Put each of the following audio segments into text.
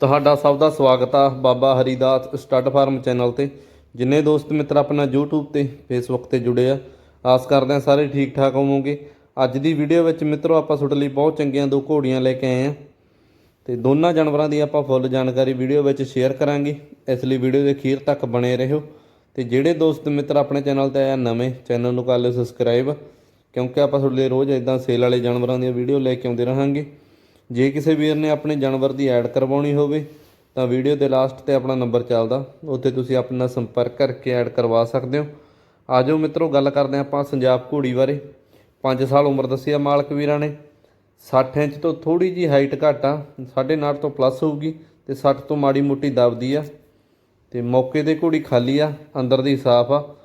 ਤੁਹਾਡਾ ਸਭ ਦਾ ਸਵਾਗਤ ਆ Baba Haridas stud farm channel ਤੇ। ਜਿੰਨੇ ਦੋਸਤ ਮਿੱਤਰ ਆਪਣਾ YouTube ਤੇ, Facebook ਤੇ ਜੁੜੇ ਆ, ਆਸ ਕਰਦੇ ਆ ਸਾਰੇ ਠੀਕ ਠਾਕ ਹੋਵੋਗੇ। ਅੱਜ ਦੀ ਵੀਡੀਓ ਵਿੱਚ ਮਿੱਤਰੋ ਆਪਾਂ ਤੁਹਾਡੇ ਲਈ ਬਹੁਤ ਚੰਗੀਆਂ ਦੋ ਘੋੜੀਆਂ ਲੈ ਕੇ ਆਏ ਆ। ਤੇ ਦੋਨਾਂ ਜਾਨਵਰਾਂ ਦੀ ਆਪਾਂ ਫੁੱਲ ਜਾਣਕਾਰੀ ਵੀਡੀਓ ਵਿੱਚ ਸ਼ੇਅਰ ਕਰਾਂਗੇ। ਇਸ ਲਈ ਵੀਡੀਓ ਦੇ ਅਖੀਰ ਤੱਕ ਬਣੇ ਰਹੋ। ਤੇ ਜਿਹੜੇ ਦੋਸਤ ਮਿੱਤਰ ਆਪਣੇ ਚੈਨਲ ਤੇ ਆਇਆ ਨਵੇਂ, ਚੈਨਲ ਨੂੰ ਕਰ ਲਿਓ ਸਬਸਕ੍ਰਾਈਬ ਕਿਉਂਕਿ ਆਪਾਂ ਤੁਹਾਡੇ ਲਈ ਰੋਜ਼ ਇਦਾਂ ਸੇਲ ਵਾਲੇ ਜਾਨਵਰਾਂ ਦੀਆਂ ਵੀਡੀਓ ਲੈ ਕੇ ਆਉਂਦੇ ਰਹਾਂਗੇ। ਜੇ ਕਿਸੇ ਵੀਰ ਨੇ ਆਪਣੇ ਜਾਨਵਰ ਦੀ ਐਡ ਕਰਵਾਉਣੀ ਹੋਵੇ, ਤਾਂ ਵੀਡੀਓ ਦੇ ਲਾਸਟ ਤੇ ਆਪਣਾ ਨੰਬਰ ਚੱਲਦਾ। ਉੱਥੇ ਤੁਸੀਂ ਆਪਣਾ ਸੰਪਰਕ ਕਰਕੇ ਐਡ ਕਰਵਾ ਸਕਦੇ ਹੋ। ਆਜੋ ਮਿੱਤਰੋ, ਗੱਲ ਕਰਦੇ ਹਾਂ ਆਪਾਂ ਸੰਜਾਬ ਘੋੜੀ ਬਾਰੇ। 5 ਸਾਲ ਉਮਰ ਦੱਸੀ ਆ ਮਾਲਕ ਵੀਰਾਂ ਨੇ। 60 ਇੰਚ ਤੋਂ ਥੋੜੀ ਜੀ ਹਾਈਟ ਘੱਟ ਆ। 9.5 ਤੋਂ ਪਲੱਸ ਹੋਊਗੀ ਤੇ 60 ਤੋਂ ਮਾੜੀ ਮੋਟੀ ਦਬਦੀ ਆ। ਤੇ ਮੌਕੇ ਤੇ ਘੋੜੀ ਖਾਲੀ ਆ, ਅੰਦਰ ਦੀ ਸਾਫ਼ ਆ।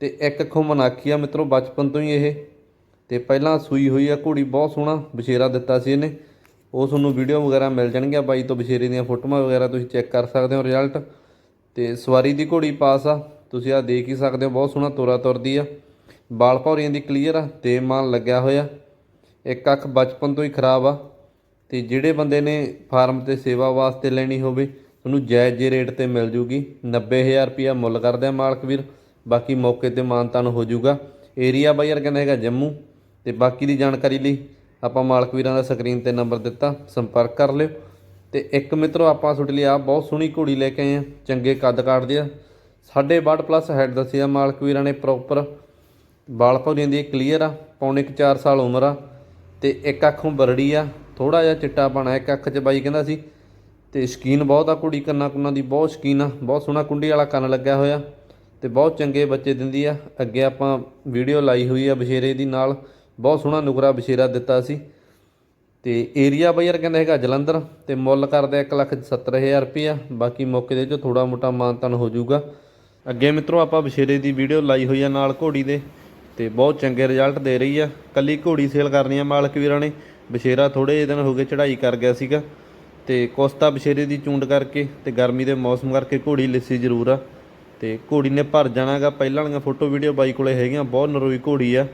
ਤੇ ਇੱਕ ਅੱਖੋਂ ਮਨਾਕੀ ਆ ਮਿੱਤਰੋ, ਬਚਪਨ ਤੋਂ ਹੀ ਇਹ। ਤੇ ਪਹਿਲਾਂ ਸੂਈ ਹੋਈ ਆ ਘੋੜੀ, ਬਹੁਤ ਸੋਹਣਾ ਬਸ਼ੇਰਾ ਦਿੱਤਾ ਸੀ ਇਹਨੇ। ਉਹ ਤੁਹਾਨੂੰ ਵੀਡੀਓ ਵਗੈਰਾ ਮਿਲ ਜਾਣਗੀਆਂ ਬਾਈ ਤੋਂ ਬਸ਼ੇਰੇ ਦੀਆਂ ਫੋਟੋਆਂ ਵਗੈਰਾ ਤੁਸੀਂ ਚੈੱਕ ਕਰ ਸਕਦੇ ਹੋ ਰਿਜ਼ਲਟ ਤੇ ਸਵਾਰੀ ਦੀ ਘੋੜੀ ਪਾਸ ਆ, ਤੁਸੀਂ ਆ ਦੇਖ ਹੀ ਸਕਦੇ ਹੋ, ਬਹੁਤ ਸੋਹਣਾ ਤੋਰਾ ਤੁਰਦੀ ਆ। ਬਾਲ ਭੌਰੀਆਂ ਦੀ ਕਲੀਅਰ ਆ, ਤੇ ਮਾਨ ਲੱਗਿਆ ਹੋਇਆ। ਇੱਕ ਅੱਖ ਬਚਪਨ ਤੋਂ ਹੀ ਖਰਾਬ ਆ। ਤੇ ਜਿਹੜੇ ਬੰਦੇ ਨੇ ਫਾਰਮ ਤੇ ਸੇਵਾ ਵਾਸਤੇ ਲੈਣੀ ਹੋਵੇ ਤੁਹਾਨੂੰ ਜਾਇਜ਼ ਜੇ ਰੇਟ ਤੇ ਮਿਲ ਜੂਗੀ। 90000 ਰੁਪਿਆ ਮੁੱਲ ਕਰਦੇ ਆ ਮਾਲਕ ਵੀਰ, ਬਾਕੀ ਮੌਕੇ ਤੇ ਮਾਨਤਾਨ ਹੋ ਜਾਊਗਾ ਏਰੀਆ ਬਾਈ ਯਾਰ ਕਹਿੰਦਾ ਹੈਗਾ ਜੰਮੂ। ਤੇ ਬਾਕੀ ਦੀ ਜਾਣਕਾਰੀ ਲਈ ਆਪਾਂ ਮਾਲਕ ਵੀਰਾਂ ਦਾ ਸਕਰੀਨ ਤੇ ਨੰਬਰ ਦਿੱਤਾ, ਸੰਪਰਕ ਕਰ ਲਿਓ। ਤੇ ਇੱਕ ਮਿੱਤਰੋ, ਆਪਾਂ ਤੁਹਾਡੇ ਲਈ ਆ ਬਹੁਤ ਸੋਹਣੀ ਘੋੜੀ ਲੈ ਕੇ ਆਏ ਆ ਚੰਗੇ ਕੱਦ ਕਾਟਦੇ ਆ 6.5 ਪਲੱਸ ਹੈਡ ਦੱਸਿਆ ਮਾਲਕ ਵੀਰਾਂ ਨੇ ਪ੍ਰੋਪਰ ਵਾਲ ਭੌਰੀਆਂ ਦੀ ਕਲੀਅਰ ਆ, ਪੌਣੇ ਕੁ 4 ਸਾਲ ਉਮਰ ਆ। ਤੇ ਇੱਕ ਅੱਖੋਂ ਬਰੜੀ ਆ ਥੋੜਾ ਜਿਹਾ ਚਿੱਟਾ ਬਣਾ ਇੱਕ ਅੱਖ 'ਚ ਬਾਈ ਕਹਿੰਦਾ ਸੀ। ਤੇ ਸ਼ਕੀਨ ਬਹੁਤ ਆ ਕੁੜੀ ਕੰਨਾਂ ਕੁੰਨਾਂ ਦੀ ਬਹੁਤ ਸ਼ਕੀਨ ਆ। ਬਹੁਤ ਸੋਹਣਾ ਕੁੰਡੀ ਵਾਲਾ ਕੰਨ ਲੱਗਿਆ ਹੋਇਆ। ਤੇ ਬਹੁਤ ਚੰਗੇ ਬੱਚੇ ਦਿੰਦੀ ਆ। ਅੱਗੇ ਆਪਾਂ ਵੀਡੀਓ ਲਾਈ ਹੋਈ ਆ ਬਸ਼ੇਰੇ ਦੀ ਨਾਲ। ਬਹੁਤ ਸੋਹਣਾ ਨੁਕਰਾ ਬਸ਼ੇਰਾ ਦਿੱਤਾ ਸੀ। ਤੇ ਏਰੀਆ ਬਾਈ ਯਾਰ ਕਹਿੰਦਾ ਹੈਗਾ ਜਲੰਧਰ ਤੇ ਮੁੱਲ ਕਰਦਾ 170000 ਰੁਪਇਆ। ਬਾਕੀ ਮੌਕੇ ਦੇ ਚ ਥੋੜਾ ਮੋਟਾ ਮਾਨਤਨ ਹੋ ਜਾਊਗਾ। ਅੱਗੇ ਮਿੱਤਰੋ, ਆਪਾਂ ਬਸ਼ੇਰੇ ਦੀ ਵੀਡੀਓ ਲਾਈ ਹੋਈ ਆ ਨਾਲ ਘੋੜੀ ਦੇ। ਤੇ ਬਹੁਤ ਚੰਗੇ ਰਿਜ਼ਲਟ ਦੇ ਰਹੀ ਆ। ਕੱਲੀ ਘੋੜੀ ਸੇਲ ਕਰਨੀ ਆ ਮਾਲਕ ਵੀਰਾਂ ਨੇ। ਬਸ਼ੇਰਾ ਥੋੜੇ ਜਿਹੇ ਦਿਨ ਹੋ ਗਏ ਚੜ੍ਹਾਈ ਕਰ ਗਿਆ ਸੀਗਾ। ਤੇ ਕੋਸਤਾ ਬਸ਼ੇਰੇ ਦੀ ਚੂੰਡ ਕਰਕੇ ਤੇ ਗਰਮੀ ਦੇ ਮੌਸਮ ਕਰਕੇ ਘੋੜੀ ਲਿੱਸੀ ਜ਼ਰੂਰ ਆ। ਤੇ ਘੋੜੀ ਨੇ ਭਰ ਜਾਣਾਗਾ। ਪਹਿਲਾਂ ਵਾਲੀਆਂ ਫੋਟੋ ਵੀਡੀਓ ਬਾਈ ਕੋਲੇ ਹੈਗੀਆਂ। ਬਹੁਤ ਨਰੋਈ ਘੋੜੀ ਆ।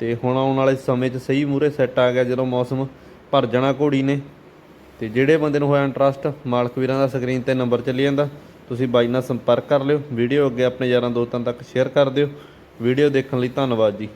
ਤੇ ਹੁਣ ਆਉਣ ਵਾਲੇ ਸਮੇਂ 'ਚ ਸਹੀ ਮੂਰੇ ਸੈੱਟ ਆ ਗਿਆ ਜਦੋਂ ਮੌਸਮ ਭਰ ਜਾਣਾ ਘੋੜੀ ਨੇ। ਤੇ ਜਿਹੜੇ ਬੰਦੇ ਨੂੰ ਹੋਇਆ ਇੰਟਰਸਟ ਮਾਲਕ ਵੀਰਾਂ ਦਾ ਸਕਰੀਨ ਤੇ ਨੰਬਰ ਚੱਲੀ ਜਾਂਦਾ। ਤੁਸੀਂ ਬਾਈ ਨਾਲ ਸੰਪਰਕ ਕਰ ਲਿਓ। ਵੀਡੀਓ ਅੱਗੇ ਆਪਣੇ ਯਾਰਾਂ ਦੋਸਤਾਂ ਤੱਕ ਸ਼ੇਅਰ ਕਰ ਦਿਓ। ਵੀਡੀਓ ਦੇਖਣ ਲਈ ਧੰਨਵਾਦ ਜੀ।